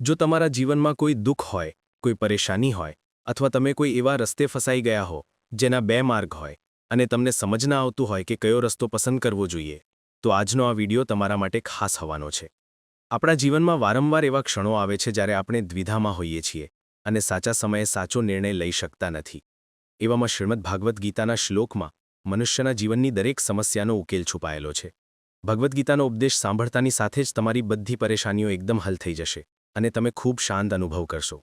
જો તમારા જીવનમાં કોઈ દુઃખ હોય, કોઈ પરેશાની હોય, અથવા તમે કોઈ એવા રસ્તે ફસાઈ ગયા હો, જેના બે માર્ગ હોય, અને તમને સમજ ના આવતું હોય કે કયો રસ્તો પસંદ કરવો જોઈએ, તો આજનો આ વિડિયો તમારા માટે ખાસ હવાનો છે. આપણા જીવનમાં વારંવાર એવા ક્ષણો આવે છે જ્યારે આપણે દ્વિધામાં હોઈએ છીએ, અને સાચા સમયે સાચો નિર્ણય લઈ શકતા નથી. એવામાં શ્રીમદ ભાગવદ્ ગીતાના શ્લોકમાં, મનુષ્યના જીવનની દરેક સમસ્યાનો ઉકેલ છુપાયેલો છે. ભગવદ્ ગીતાનો ઉપદેશ સાંભળતાની સાથે જ તમારી બધી પરેશાનીઓ એકદમ હલ થઈ જશે. અને તમે ખૂબ શાંત અનુભવ કરશો.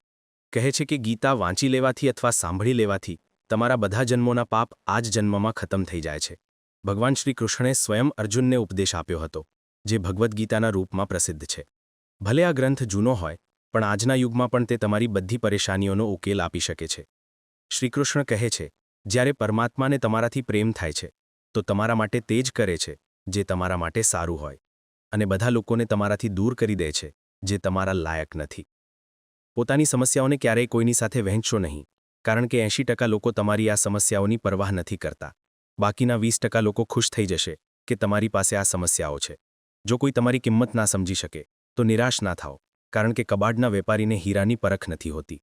કહે છે કે ગીતા વાંચી લેવાથી અથવા સાંભળી લેવાથી તમારા બધા જન્મોના પાપ આ જ જન્મમાં ખતમ થઈ જાય છે. ભગવાન શ્રી કૃષ્ણે સ્વયં અર્જુનને ઉપદેશ આપ્યો હતો, જે ભગવદ્ ગીતાના રૂપમાં પ્રસિદ્ધ છે. ભલે આ ગ્રંથ જૂનો હોય, પણ આજના યુગમાં પણ તે તમારી બધી પરેશાનીઓનો ઉકેલ આપી શકે છે. શ્રીકૃષ્ણ કહે છે, જ્યારે પરમાત્માને તમારાથી પ્રેમ થાય છે, તો તમારા માટે તે જ કરે છે, જે તમારા માટે સારું હોય. અને બધા લોકોને તમારાથી દૂર કરી દે છે. જે તમારા લાયક નથી. પોતાની સમસ્યાઓને ક્યારેય કોઈની સાથે વહેંચશો નહીં, કારણ કે એંશી ટકા લોકો તમારી આ સમસ્યાઓની પરવાહ નથી કરતા. બાકીના વીસ ટકા લોકો ખુશ થઈ જશે કે તમારી પાસે આ સમસ્યાઓ છે. જો કોઈ તમારી કિંમત ના સમજી શકે, તો નિરાશ ના થાઓ, કારણ કે કબાડના વેપારીને હીરાની પરખ નથી હોતી.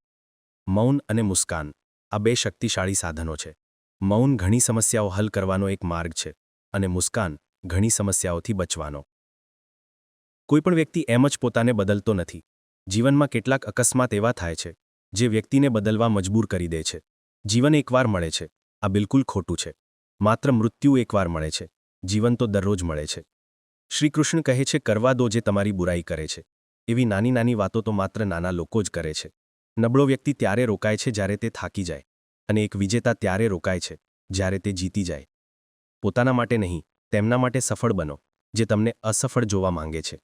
મૌન અને મુસ્કાન, આ બે શક્તિશાળી સાધનો છે. મૌન ઘણી સમસ્યાઓ હલ કરવાનો એક માર્ગ છે, અને મુસ્કાન ઘણી સમસ્યાઓથી બચવાનો. કોઈપણ વ્યક્તિ એમ જ પોતાને બદલતો નથી. જીવનમાં કેટલાક અકસ્માત એવા થાય છે, જે વ્યક્તિને બદલવા મજબૂર કરી દે છે. જીવન એકવાર મળે છે, આ બિલકુલ ખોટું છે. માત્ર મૃત્યુ એકવાર મળે છે, જીવન તો દરરોજ મળે છે. શ્રીકૃષ્ણ કહે છે, કરવા દો જે તમારી બુરાઈ કરે છે. એવી નાની નાની વાતો તો માત્ર નાના લોકો જ કરે છે. નબળો વ્યક્તિ ત્યારે રોકાય છે જ્યારે તે થાકી જાય, અને એક વિજેતા ત્યારે રોકાય છે, જ્યારે તે જીતી જાય. પોતાના માટે નહીં, તેમના માટે સફળ બનો, જે તમને અસફળ જોવા માંગે છે.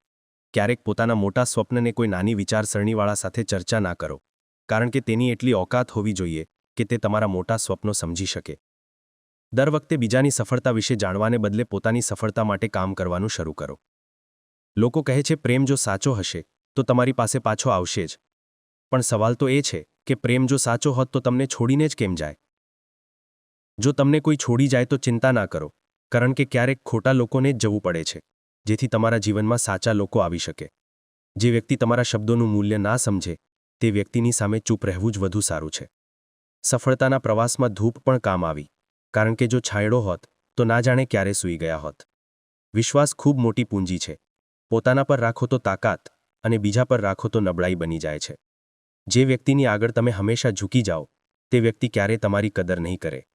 ક્યારેક પોતાના મોટા સ્વપ્નને કોઈ નાની વિચારસરણીવાળા સાથે ચર્ચા ના કરો, કારણ કે તેની એટલી ઓકાત હોવી જોઈએ કે તે તમારા મોટા સ્વપ્નો સમજી શકે. દર વખતે બીજાની સફળતા વિશે જાણવાને બદલે પોતાની સફળતા માટે કામ કરવાનું શરૂ કરો. લોકો કહે છે, પ્રેમ જો સાચો હશે, તો તમારી પાસે પાછો આવશે જ. પણ સવાલ તો એ છે કે પ્રેમ જો સાચો હોત તો તમને છોડીને જ કેમ જાય? જો તમને કોઈ છોડી જાય તો ચિંતા ના કરો, કારણ કે ક્યારેક ખોટા લોકોને જ જવું પડે છે. જેથી તમારા જીવનમાં સાચા લોકો આવી શકે. જે વ્યક્તિ તમારા શબ્દોનું મૂલ્ય ના સમજે, તે વ્યક્તિની સામે ચૂપ રહેવું જ વધુ સારું છે. સફળતાના પ્રવાસમાં ધૂપ પણ કામ આવી, કારણ કે જો છાંયડો હોત, તો ના જાણે ક્યારે સૂઈ ગયા હોત. વિશ્વાસ ખૂબ મોટી પૂંજી છે. પોતાના પર રાખો તો તાકાત, અને બીજા પર રાખો તો નબળાઈ બની જાય છે. જે વ્યક્તિની આગળ તમે હંમેશા ઝૂકી જાઓ, તે વ્યક્તિ ક્યારે તમારી કદર નહીં કરે.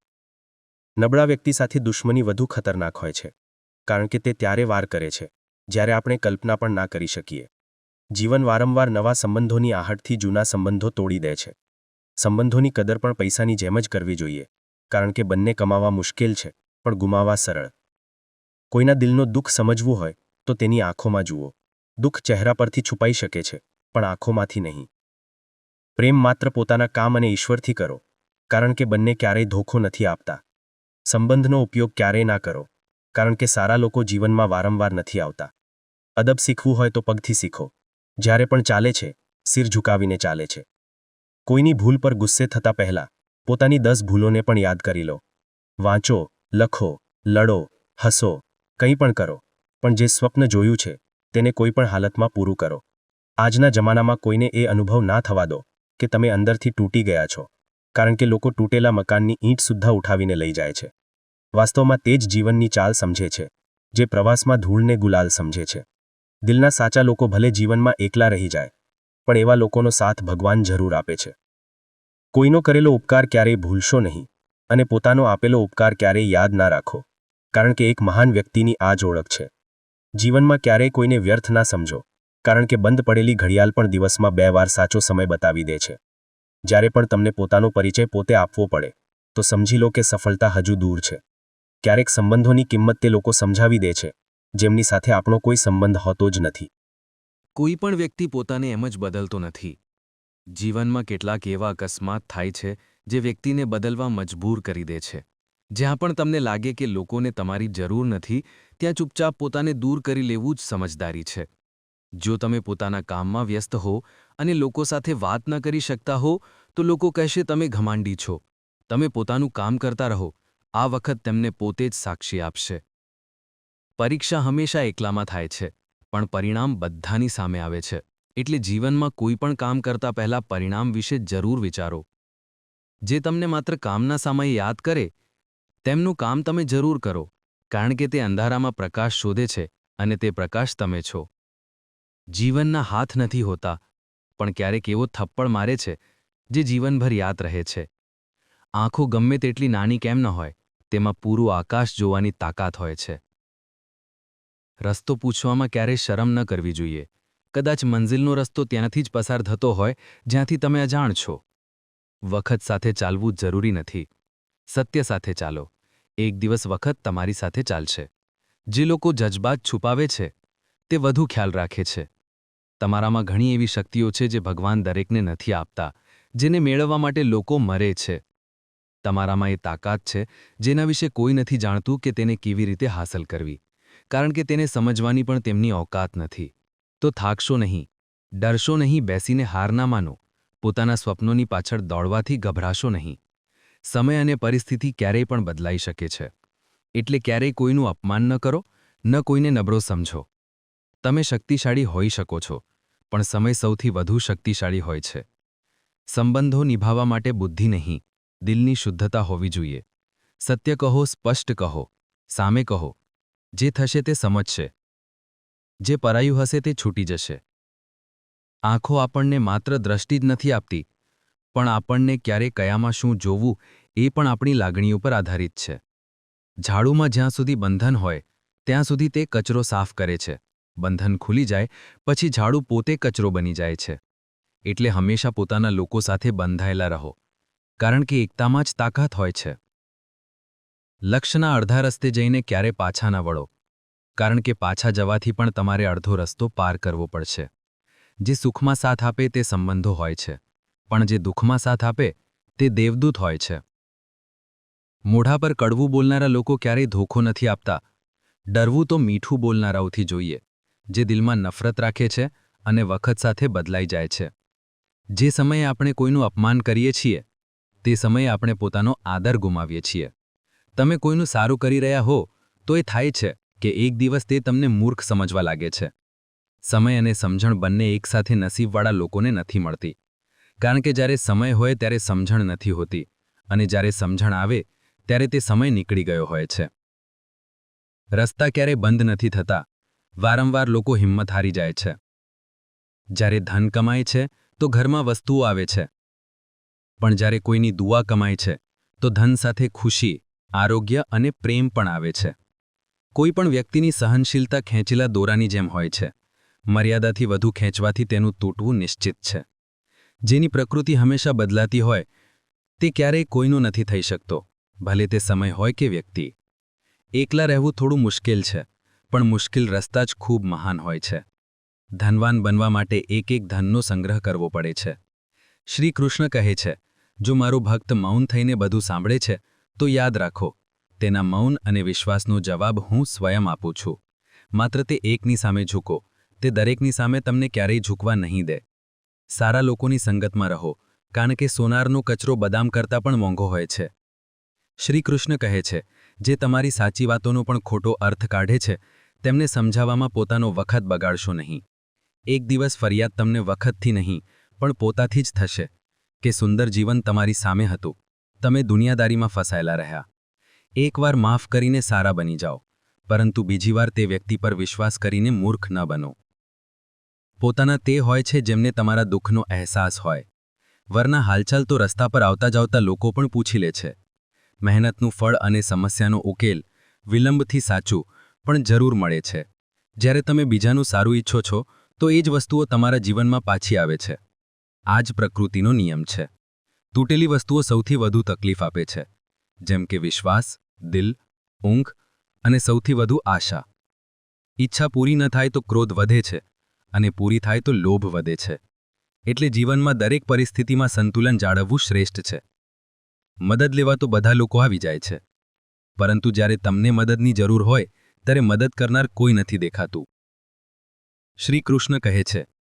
નબળા વ્યક્તિ સાથે દુશ્મની વધુ ખતરનાક હોય છે. કારણ કે તે ત્યારે વાર કરે છે, જ્યારે આપણે કલ્પના પણ ના કરી શકીએ. જીવન વારંવાર નવા સંબંધોની આહટથી જૂના સંબંધો તોડી દે છે. સંબંધોની કદર પણ પૈસાની જેમ જ કરવી જોઈએ, કારણ કે બંને કમાવા મુશ્કેલ છે, પણ ગુમાવવા સરળ. કોઈના દિલનો દુઃખ સમજવું હોય, તો તેની આંખોમાં જુઓ. દુઃખ ચહેરા પરથી છુપાઈ શકે છે, પણ આંખોમાંથી નહીં. પ્રેમ માત્ર પોતાના કામ અને ઈશ્વરથી કરો, કારણ કે બંને ક્યારેય ધોખો નથી આપતા. સંબંધનો ઉપયોગ ક્યારેય ના કરો. કારણ કે સારા લોકો જીવનમાં વારંવાર નથી આવતા. અદબ શીખવું હોય તો પગથી શીખો. જ્યારે પણ ચાલે છે, સિર ઝુકાવીને ચાલે છે. કોઈની ભૂલ પર ગુસ્સે થતા પહેલા, પોતાની દસ ભૂલોને પણ યાદ કરી લો. વાંચો, લખો, લડો, હસો, કંઈ પણ કરો. પણ જે સ્વપ્ન જોયું છે, તેને કોઈ પણ હાલતમાં પૂરું કરો. આજના જમાનામાં કોઈને એ અનુભવ ના થવા દો, કે તમે અંદરથી તૂટી ગયા છો. કારણ કે લોકો તૂટેલા મકાનની ઈંટ સુદ્ધા ઉઠાવીને લઈ જાય છે. વાસ્તવમાં તે જ જીવનની ચાલ સમજે છે, જે પ્રવાસમાં ધૂળને ગુલાલ સમજે છે. દિલના સાચા લોકો ભલે જીવનમાં એકલા રહી જાય, પણ એવા લોકોનો સાથ ભગવાન જરૂર આપે છે. કોઈનો કરેલો ઉપકાર ક્યારેય ભૂલશો નહીં, અને પોતાનો આપેલો ઉપકાર ક્યારેય યાદ ના રાખો, કારણ કે એક મહાન વ્યક્તિની આ જ ઓળખ છે. જીવનમાં ક્યારેય કોઈને વ્યર્થ ના સમજો, કારણ કે બંધ પડેલી ઘડિયાળ પણ દિવસમાં બે વાર સાચો સમય બતાવી દે છે. જ્યારે પણ તમને પોતાનો પરિચય પોતે આપવો પડે, તો સમજી લો કે સફળતા હજુ દૂર છે. ક્યારેક સંબંધોની કિંમત તે લોકો સમજાવી દે છે, જેમની સાથે આપણો કોઈ સંબંધ હોતો જ નથી. કોઈ પણ વ્યક્તિ પોતાને એમ જ બદલતો નથી. જીવનમાં કેટલાક એવા અકસ્માત થાય છે, જે વ્યક્તિને બદલવા મજબૂર કરી દે છે. જ્યાં પણ તમને લાગે કે લોકોને તમારી જરૂર નથી, ત્યાં ચૂપચાપ પોતાને દૂર કરી લેવું જ સમજદારી છે. જો તમે પોતાના કામમાં વ્યસ્ત હો અને લોકો સાથે વાત ન કરી શકતા હો, તો લોકો કહેશે તમે ઘમાંડી છો. તમે પોતાનું કામ કરતા રહો. આ વખત તેમને પોતે જ સાક્ષી આપશે. પરીક્ષા હંમેશા એકલામાં થાય છે, પણ પરિણામ બધાની સામે આવે છે. એટલે જીવનમાં કોઈ પણ કામ કરતા પહેલા પરિણામ વિશે જરૂર વિચારો. જે તમને માત્ર કામના સમયે યાદ કરે, તેમનું કામ તમે જરૂર કરો, કારણ કે તે અંધારામાં પ્રકાશ શોધે છે અને તે પ્રકાશ તમે છો. જીવનના હાથ નથી હોતા, પણ ક્યારેક એવો થપ્પડ મારે છે, જે જીવનભર યાદ રહે છે. આંખો ગમે તેટલી નાની કેમ ન હોય તેમાં પૂરું આકાશ જોવાની તાકાત હોય છે. રસ્તો પૂછવામાં ક્યારેય શરમ ન કરવી જોઈએ. કદાચ મંઝિલનો રસ્તો ત્યાંથી જ પસાર થતો હોય, જ્યાંથી તમે અજાણ છો. વખત સાથે ચાલવું જરૂરી નથી. સત્ય સાથે ચાલો. એક દિવસ વખત તમારી સાથે ચાલશે. જે લોકો જજબાત છુપાવે છે, તે વધુ ખ્યાલ રાખે છે. તમારામાં ઘણી એવી શક્તિઓ છે જે ભગવાન દરેકને નથી આપતા, જેને મેળવવા માટે લોકો મરે છે. તમારામાં એ તાકાત છે, જેના વિશે કોઈ નથી જાણતું કે તેને કેવી રીતે હાંસલ કરવી. કારણ કે તેને સમજવાની પણ તેમની ઓકાત નથી. તો થાકશો નહીં. ડરશો નહીં બેસીને હાર ના માનો. પોતાના સ્વપ્નોની પાછળ દોડવાથી ગભરાશો નહીં. સમય અને પરિસ્થિતિ ક્યારેય પણ બદલાઈ શકે છે. એટલે ક્યારેય કોઈનું અપમાન ન કરો, ન કોઈને નબળો સમજો. તમે શક્તિશાળી હોઈ શકો છો, પણ સમય સૌથી વધુ શક્તિશાળી હોય છે. સંબંધો નિભાવવા માટે બુદ્ધિ નહીં. દિલની શુદ્ધતા હોવી જોઈએ. સત્ય કહો, સ્પષ્ટ કહો, સામે કહો. જે થશે તે સમજશે. જે પરાયું હશે તે છૂટી જશે. આંખો આપણને માત્ર દ્રષ્ટિ જ નથી આપતી, પણ આપણને ક્યારે કયામાં શું જોવું એ પણ આપણી લાગણીઓ પર આધારિત છે. ઝાડુમાં જ્યાં સુધી બંધન હોય, ત્યાં સુધી તે કચરો સાફ કરે છે. બંધન ખુલી જાય, પછી ઝાડુ પોતે કચરો બની જાય છે. એટલે હંમેશા પોતાના લોકો સાથે બંધાયેલા રહો. કારણ કે એકતામાં જ તાકાત હોય છે. લક્ષ્યના અડધા રસ્તે જઈને ક્યારે પાછા ના વળો. કારણ કે પાછા જવાથી પણ તમારે અડધો રસ્તો પાર કરવો પડશે. જે સુખમાં સાથ આપે તે સંબંધો હોય છે. પણ જે દુઃખમાં સાથ આપે, તે દેવદૂત હોય છે. મોઢા પર કડવું બોલનારા લોકો ક્યારેય ધોખો નથી આપતા. ડરવું તો મીઠું બોલનારાઓથી જોઈએ, જે દિલમાં નફરત રાખે છે અને વખત સાથે બદલાઈ જાય છે. જે સમયે આપણે કોઈનું અપમાન કરીએ છીએ તે સમયે આપણે પોતાનો આદર ગુમાવીએ છીએ. તમે કોઈનું સારું કરી રહ્યા હો, તો એ થાય છે કે એક દિવસ તે તમને મૂર્ખ સમજવા લાગે છે. સમય અને સમજણ બંને એકસાથે નસીબવાળા લોકોને નથી મળતી. કારણ કે જ્યારે સમય હોય ત્યારે સમજણ નથી હોતી, અને જ્યારે સમજણ આવે, ત્યારે તે સમય નીકળી ગયો હોય છે. રસ્તા ક્યારેય બંધ નથી થતા, વારંવાર લોકો હિંમત હારી જાય છે. જ્યારે ધન કમાય છે, તો ઘરમાં વસ્તુઓ આવે છે. પણ જ્યારે કોઈની દુઆ કમાય છે, તો ધન સાથે ખુશી, આરોગ્ય અને પ્રેમ પણ આવે છે. કોઈ પણ વ્યક્તિની સહનશીલતા ખેંચેલા દોરાની જેમ હોય છે. મર્યાદાથી વધુ ખેંચવાથી તેનું તૂટવું નિશ્ચિત છે. જેની પ્રકૃતિ હંમેશા બદલાતી હોય, તે ક્યારેય કોઈનો નથી થઈ શકતો, ભલે તે સમય હોય કે વ્યક્તિ. એકલા રહેવું થોડું મુશ્કેલ છે, પણ મુશ્કેલ રસ્તા જ ખૂબ મહાન હોય છે. ધનવાન બનવા માટે એક એક ધનનો સંગ્રહ કરવો પડે છે. શ્રી કૃષ્ણ કહે છે જો મારો ભક્ત મૌન થઈને બધું સાંભળે છે, તો યાદ રાખો, તેના મૌન અને વિશ્વાસનો જવાબ હું સ્વયં આપું છું. માત્ર તે એકની સામે ઝૂકો, તે દરેકની સામે તમને ક્યારેય ઝૂકવા નહીં દે. સારા લોકોની સંગતમાં રહો, કારણ કે સોનારનો કચરો બદામ કરતાં પણ મોંઘો હોય છે. શ્રી કૃષ્ણ કહે છે, જે તમારી સાચી વાતોનો પણ ખોટો અર્થ કાઢે છે, તેમને સમજાવવામાં પોતાનો વખત બગાડશો નહીં. એક દિવસ ફરિયાદ તમને વખતથી નહીં, પણ પોતાથી જ થશે. કે સુંદર જીવન તમારી સામે હતું. તમે દુનિયાદારીમાં ફસાયેલા રહ્યા. એકવાર માફ કરીને સારા બની જાઓ, પરંતુ બીજી વાર તે વ્યક્તિ પર વિશ્વાસ કરીને મૂર્ખ ન બનો. પોતાના તે હોય છે જેમને તમારા દુઃખનો અહેસાસ હોય. વરના હાલચાલ તો રસ્તા પર આવતા જાવતા લોકો પણ પૂછી લે છે. મહેનતનું ફળ અને સમસ્યાનો ઉકેલ વિલંબથી સાચું, પણ જરૂર મળે છે. જ્યારે તમે બીજાનું સારું ઈચ્છો છો, તો એ જ વસ્તુઓ તમારા જીવનમાં પાછી આવે છે. આ જ પ્રકૃતિનો નિયમ છે. તૂટેલી વસ્તુઓ સૌથી વધુ તકલીફ આપે છે. જેમ કે વિશ્વાસ, દિલ, ઊંઘ અને સૌથી વધુ આશા. ઈચ્છા પૂરી ન થાય તો ક્રોધ વધે છે અને પૂરી થાય તો લોભ વધે છે. એટલે જીવનમાં દરેક પરિસ્થિતિમાં સંતુલન જાળવવું શ્રેષ્ઠ છે. મદદ લેવા તો બધા લોકો આવી જાય છે. પરંતુ જ્યારે તમને મદદની જરૂર હોય, ત્યારે મદદ કરનાર કોઈ નથી દેખાતું. શ્રી કૃષ્ણ કહે છે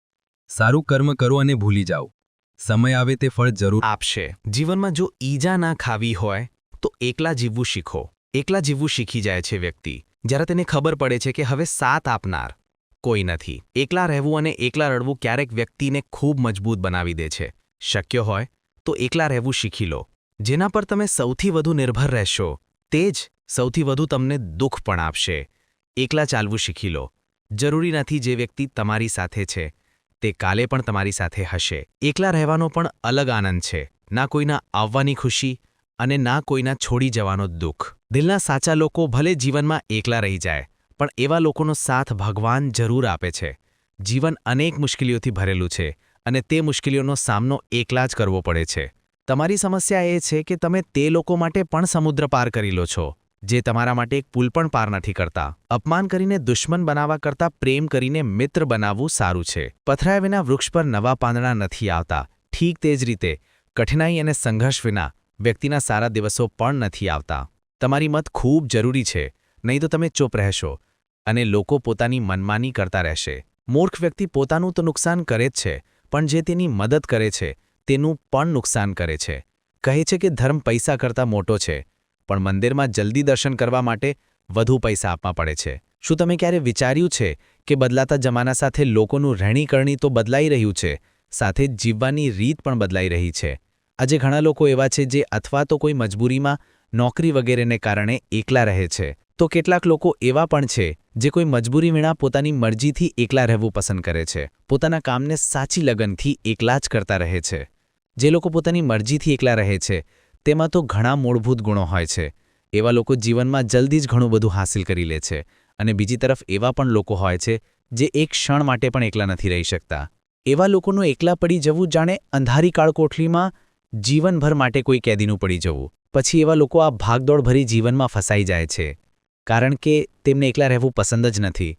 સારું કર્મ કરો અને ભૂલી જાઓ. સમય આવે તે ફળ જરૂર આપશે. જીવનમાં જો ઈજા ના ખાવી હોય, તો એકલા જીવવું શીખો. એકલા જીવવું શીખી જાય છે વ્યક્તિ. જ્યારે તેને ખબર પડે છે કે હવે સાથ આપનાર કોઈ નથી. એકલા રહેવું અને એકલા રડવું ક્યારેક વ્યક્તિને ખૂબ મજબૂત બનાવી દે છે. શક્ય હોય, તો એકલા રહેવું શીખી લો. જેના પર તમે સૌથી વધુ નિર્ભર રહેશો, તે જ સૌથી વધુ તમને દુઃખ પણ આપશે. એકલા ચાલવું શીખી લો. જરૂરી નથી જે વ્યક્તિ તમારી સાથે છે. તે કાલે પણ તમારી સાથે હશે. એકલા રહેવાનો પણ અલગ આનંદ છે. ના કોઈના આવવાની ખુશી અને ના કોઈના છોડી જવાનો દુઃખ. દિલના સાચા લોકો ભલે જીવનમાં એકલા રહી જાય, પણ એવા લોકોનો સાથ ભગવાન જરૂર આપે છે. જીવન અનેક મુશ્કેલીઓથી ભરેલું છે અને તે મુશ્કેલીઓનો સામનો એકલા જ કરવો પડે છે. તમારી સમસ્યા એ છે કે તમે તે લોકો માટે પણ સમુદ્ર પાર કરી લો છો. જે તમારા માટે એક પુલ પણ પાર નથી કરતા. અપમાન કરીને દુશ્મન બનાવવા કરતાં પ્રેમ કરીને મિત્ર બનાવવું સારું છે. પથરાયા વિના વૃક્ષ પર નવા પાંદડા નથી આવતા. ઠીક તે જ રીતે, કઠિનાઈ અને સંઘર્ષ વિના વ્યક્તિના સારા દિવસો પણ નથી આવતા. તમારી મત ખૂબ જરૂરી છે, નહીં તો તમે ચૂપ રહેશો અને લોકો પોતાની મનમાની કરતા રહેશે. મૂર્ખ વ્યક્તિ પોતાનું તો નુકસાન કરે જ છે, પણ જે તેની મદદ કરે છે, તેનું પણ નુકસાન કરે છે. કહે છે કે ધર્મ પૈસા કરતાં મોટો છે પણ મંદિરમાં જલ્દી દર્શન કરવા માટે વધુ પૈસા આપવા પડે છે. શું તમે ક્યારે વિચાર્યું છે કે બદલાતા જમાના સાથે લોકોનું રહેણીકરણી તો બદલાઈ રહ્યું છે, સાથે જીવવાની રીત પણ બદલાઈ રહી છે? આજે ઘણા લોકો એવા છે જે અથવા તો કોઈ મજબૂરીમાં નોકરી વગેરેને કારણે એકલા રહે છે. તો કેટલાક લોકો એવા પણ છે જે કોઈ મજબૂરી વિના પોતાની મરજીથી એકલા રહેવું પસંદ કરે છે. પોતાના કામને સાચી લગનથી એકલા જ કરતા રહે છે. જે લોકો પોતાની મરજીથી એકલા રહે છે તેમાં તો ઘણા મૂળભૂત ગુણો હોય છે. એવા લોકો જીવનમાં જલ્દી જ ઘણું બધું હાંસિલ કરી લે છે. અને બીજી તરફ એવા પણ લોકો હોય છે, જે એક ક્ષણ માટે પણ એકલા નથી રહી શકતા. એવા લોકોનું એકલા પડી જવું જાણે અંધારી કાળકોઠલીમાં જીવનભર માટે કોઈ કેદીનું પડી જવું. પછી એવા લોકો આ ભાગદોડભરી જીવનમાં ફસાઈ જાય છે. કારણ કે તેમને એકલા રહેવું પસંદ જ નથી.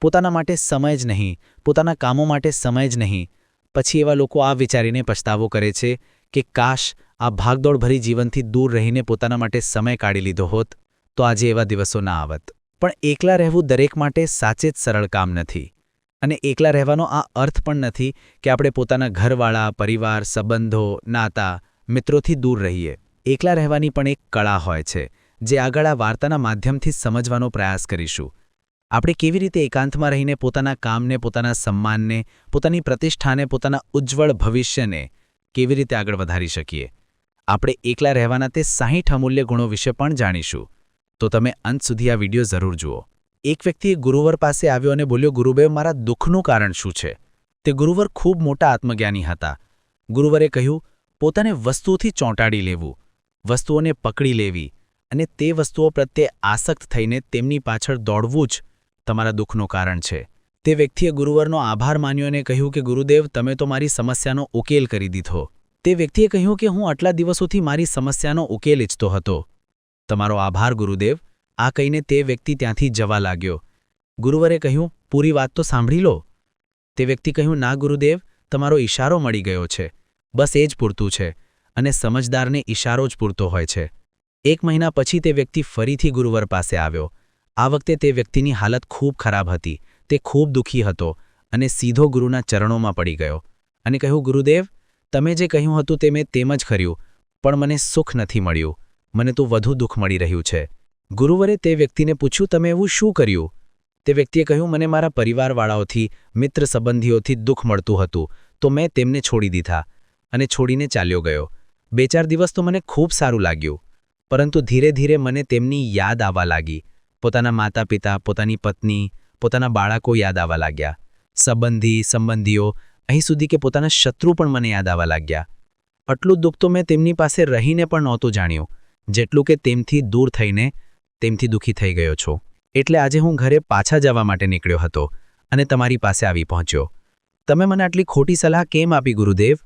પોતાના માટે સમય જ નહીં, પોતાના કામો માટે સમય જ નહીં. પછી એવા લોકો આ વિચારીને પછતાવો કરે છે કે કાશ આ ભાગદોડભરી જીવનથી દૂર રહીને પોતાના માટે સમય કાઢી લીધો હોત, તો આજે એવા દિવસો ના આવત. પણ એકલા રહેવું દરેક માટે સાચે જ સરળ કામ નથી. અને એકલા રહેવાનો આ અર્થ પણ નથી કે આપણે પોતાના ઘરવાળા, પરિવાર, સંબંધો, નાતા, મિત્રોથી દૂર રહીએ. એકલા રહેવાની પણ એક કળા હોય છે, જે આગળ આ વાર્તાના માધ્યમથી સમજવાનો પ્રયાસ કરીશું. આપણે કેવી રીતે એકાંતમાં રહીને પોતાના કામને, પોતાના સન્માનને, પોતાની પ્રતિષ્ઠાને, પોતાના ઉજ્જવળ ભવિષ્યને કેવી રીતે આગળ વધારી શકીએ? આપણે એકલા રહેવાના તે સાહીઠ અમૂલ્ય ગુણો વિશે પણ જાણીશું. તો તમે અંત સુધી આ વીડિયો જરૂર જુઓ. એક વ્યક્તિએ ગુરુવર પાસે આવ્યો અને બોલ્યો, ગુરુદેવ, મારા દુઃખનું કારણ શું છે? તે ગુરુવર ખૂબ મોટા આત્મજ્ઞાની હતા. ગુરુવરે કહ્યું, પોતાને વસ્તુઓથી ચોંટાડી લેવું, વસ્તુઓને પકડી લેવી અને તે વસ્તુઓ પ્રત્યે આસક્ત થઈને તેમની પાછળ દોડવું જ તમારા દુઃખનું કારણ છે. તે વ્યક્તિએ ગુરુવરનો આભાર માન્યો અને કહ્યું કે, ગુરુદેવ, તમે તો મારી સમસ્યાનો ઉકેલ કરી દીધો. તે વ્યક્તિએ કહ્યું કે હું આટલા દિવસોથી મારી સમસ્યાનો ઉકેલ ઈચ્છતો હતો. તમારો આભાર, ગુરુદેવ. આ કહીને તે વ્યક્તિ ત્યાંથી જવા લાગ્યો. ગુરુવરે કહ્યું, પૂરી વાત તો સાંભળી લો. તે વ્યક્તિ કહ્યું, ના, ગુરુદેવ, તમારો ઈશારો મળી ગયો છે. બસ એ જ પૂરતું છે અને સમજદારને ઈશારો જ પૂરતો હોય છે. એક મહિના પછી તે વ્યક્તિ ફરીથી ગુરુવર પાસે આવ્યો. આ વખતે તે વ્યક્તિની હાલત ખૂબ ખરાબ હતી. તે ખૂબ દુઃખી હતો અને સીધો ગુરુના ચરણોમાં પડી ગયો. અને કહ્યું, ગુરુદેવ તમે જે કહ્યું હતું તે મેં તેમ જ કર્યું, પણ મને સુખ નથી મળ્યું. મને તો વધુ દુઃખ મળી રહ્યું છે. ગુરુવરે તે વ્યક્તિને પૂછ્યું, તમે એવું શું કર્યું? તે વ્યક્તિએ કહ્યું, મને મારા પરિવારવાળાઓથી, મિત્ર સંબંધીઓથી દુઃખ મળતું હતું, તો મેં તેમને છોડી દીધા. અને છોડીને ચાલ્યો ગયો. બે ચાર દિવસ તો મને ખૂબ સારું લાગ્યું, પરંતુ ધીરે ધીરે મને તેમની યાદ આવવા લાગી. પોતાના માતા પિતા પોતાની પત્ની, પોતાના બાળકો યાદ આવવા લાગ્યા. સંબંધી, સંબંધીઓ અહીં સુધી કે પોતાના શત્રુ પણ મને યાદ આવવા લાગ્યા. આટલું દુઃખ તો મેં તેમની પાસે રહીને પણ નહોતું જાણ્યું. જેટલું કે તેમથી દૂર થઈને તેમથી દુઃખી થઈ ગયો છો. એટલે આજે હું ઘરે પાછા જવા માટે નીકળ્યો હતો અને તમારી પાસે આવી પહોંચ્યો. તમે મને આટલી ખોટી સલાહ કેમ આપી, ગુરુદેવ?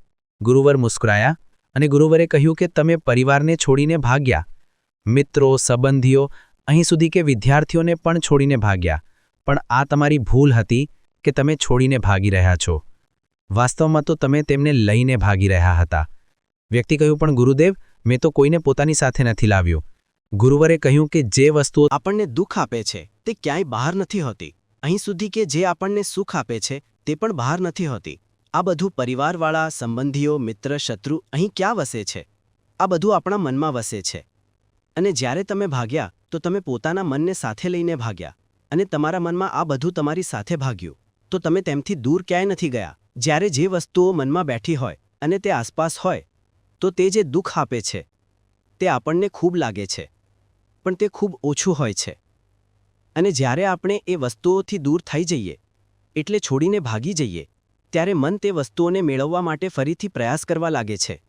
ગુરુવર મુસ્કરાયા અને ગુરુવરે કહ્યું કે તમે પરિવારને છોડીને ભાગ્યા. મિત્રો, સંબંધીઓ, અહીં સુધી કે વિદ્યાર્થીઓને પણ છોડીને ભાગ્યા. પણ આ તમારી ભૂલ હતી કે તમે છોડીને ભાગી રહ્યા છો. વાસ્તવમાં તો તમે તેમને લઈને ભાગી રહ્યા હતા. વ્યક્તિ કહ્યું, પણ ગુરુદેવ, મેં તો કોઈને પોતાની સાથે નથી લાવ્યું. ગુરુવરે કહ્યું કે, જે વસ્તુઓ આપણને દુઃખ આપે છે, તે ક્યાંય બહાર નથી હોતી. અહીં સુધી કે જે આપણને સુખ આપે છે, તે પણ બહાર નથી હોતી. આ બધું પરિવારવાળા, સંબંધીઓ, મિત્ર, શત્રુ અહીં ક્યાં વસે છે? આ બધું આપણા મનમાં વસે છે. અને જ્યારે તમે ભાગ્યા, તો તમે પોતાના મનને સાથે લઈને ભાગ્યા. અને તમારા મનમાં આ બધું તમારી સાથે ભાગ્યું. તો તમે તેમથી દૂર ક્યાંય નથી ગયા. જ્યારે જે વસ્તુઓ મનમાં બેઠી હોય અને તે આસપાસ હોય, તો તે જે દુઃખ આપે છે, તે આપણને ખૂબ લાગે છે, પણ તે ખૂબ ઓછું હોય છે. અને જ્યારે આપણે એ વસ્તુઓથી દૂર થઈ જઈએ, એટલે છોડીને ભાગી જઈએ, ત્યારે મન તે વસ્તુઓને મેળવવા માટે ફરીથી પ્રયાસ કરવા લાગે છે.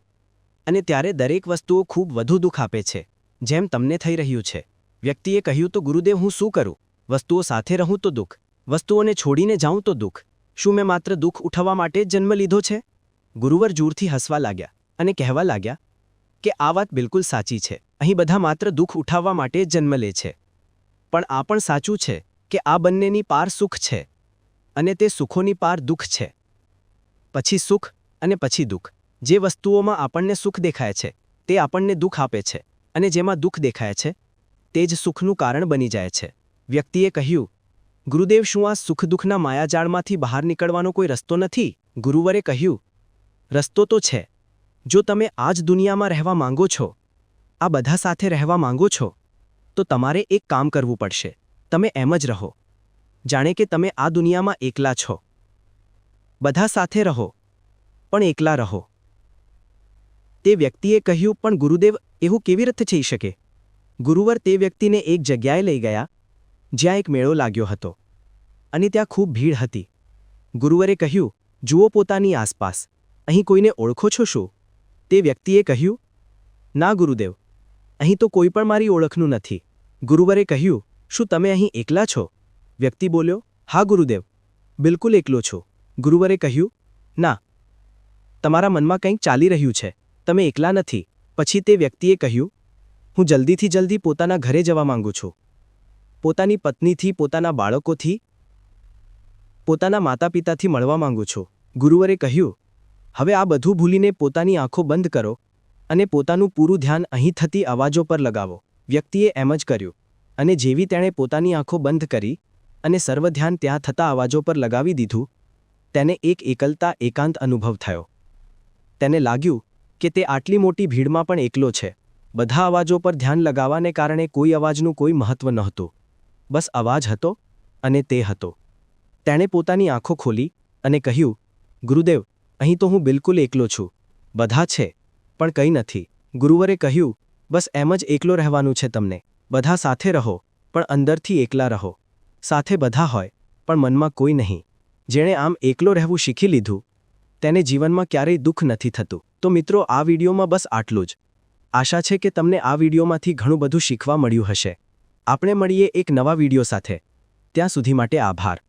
અને ત્યારે દરેક વસ્તુઓ ખૂબ વધુ દુઃખ આપે છે, જેમ તમને થઈ રહ્યું છે. વ્યક્તિએ કહ્યું, તો ગુરુદેવ, હું શું કરું? વસ્તુઓ સાથે રહું તો દુઃખ, વસ્તુઓને છોડીને જાઉં તો દુઃખ. શું મેં માત્ર દુઃખ ઉઠાવવા માટે જન્મ લીધો છે? ગુરુવર જૂરથી હસવા લાગ્યા અને કહેવા લાગ્યા કે આ વાત બિલકુલ સાચી છે. અહીં બધા માત્ર દુઃખ ઉઠાવવા માટે જન્મ લે છે. પણ આ પણ સાચું છે કે આ બંનેની પાર સુખ છે અને તે સુખોની પાર દુઃખ છે. પછી સુખ અને પછી દુઃખ. જે વસ્તુઓમાં આપણને સુખ દેખાય છે, તે આપણને દુઃખ આપે છે અને જેમાં દુઃખ દેખાય છે, તે જ સુખનું કારણ બની જાય છે. વ્યક્તિએ કહ્યું ગુરુદેવ શું આ સુખ દુઃખના માયાજાળમાંથી બહાર નીકળવાનો કોઈ રસ્તો નથી? ગુરુવરે કહ્યું, રસ્તો તો છે. જો તમે આ જ દુનિયામાં રહેવા માંગો છો, આ બધા સાથે રહેવા માંગો છો, તો તમારે એક કામ કરવું પડશે. તમે એમ જ રહો. જાણે કે તમે આ દુનિયામાં એકલા છો. બધા સાથે રહો, પણ એકલા રહો. તે વ્યક્તિએ કહ્યું, પણ ગુરુદેવ, એવું કેવી રીતે થઈ શકે? ગુરુવર તે વ્યક્તિને એક જગ્યાએ લઈ ગયા જ્યાં એક મેળો લાગ્યો હતો. અને ત્યાં ખૂબ ભીડ હતી. ગુરુવરે કહ્યું, જુઓ પોતાની આસપાસ. અહીં કોઈને ઓળખો છો શું? તે વ્યક્તિએ કહ્યું, ના, ગુરુદેવ. અહીં તો કોઈ પણ મારી ઓળખનું નથી. ગુરુવરે કહ્યું, શું તમે અહીં એકલા છો? વ્યક્તિ બોલ્યો, હા, ગુરુદેવ. બિલકુલ એકલો છો. ગુરુવરે કહ્યું, ના. તમારા મનમાં કંઈક ચાલી રહ્યું છે. તમે એકલા નથી. પછી તે વ્યક્તિએ કહ્યું, હું જલ્દીથી જલ્દી પોતાના ઘરે જવા માંગુ છું. પોતાની પત્નીથી, પોતાના બાળકોથી, પોતાના માતા પિતાથી મળવા માંગુ છું. ગુરુવરે કહ્યું, હવે આ બધું ભૂલીને પોતાની આંખો બંધ કરો અને પોતાનું પૂરું ધ્યાન અહીં થતી અવાજો પર લગાવો. વ્યક્તિએ એમ જ કર્યું. અને જેવી તેણે પોતાની આંખો બંધ કરી અને સર્વ ધ્યાન ત્યાં થતા અવાજો પર લગાવી દીધું, તેને એક એકલતા, એકાંત અનુભવ થયો. તેને લાગ્યું કે તે આટલી મોટી ભીડમાં પણ એકલો છે. બધા અવાજો પર ધ્યાન લગાવવાને કારણે કોઈ અવાજનું કોઈ મહત્વ નહોતું. બસ અવાજ હતો અને તે હતો. તેણે પોતાની આંખો ખોલી અને કહ્યું, ગુરુદેવ, અહીં તો હું બિલકુલ એકલો છું. બધા છે, પણ કંઈ નથી. ગુરુવરે કહ્યું, બસ એમ જ એકલો રહેવાનું છે તમને. બધા સાથે રહો, પણ અંદરથી એકલા રહો. સાથે બધા હોય, પણ મનમાં કોઈ નહીં. જેણે આમ એકલો રહેવું શીખી લીધું, તેને જીવનમાં ક્યારેય દુઃખ નથી થતું. તો મિત્રો, આ વિડીયોમાં બસ આટલું જ. આશા છે કે તમને આ વિડીયોમાંથી ઘણું બધું શીખવા મળ્યું હશે. આપણે મળીએ એક નવા વીડિયો સાથે. ત્યાં સુધી માટે આભાર.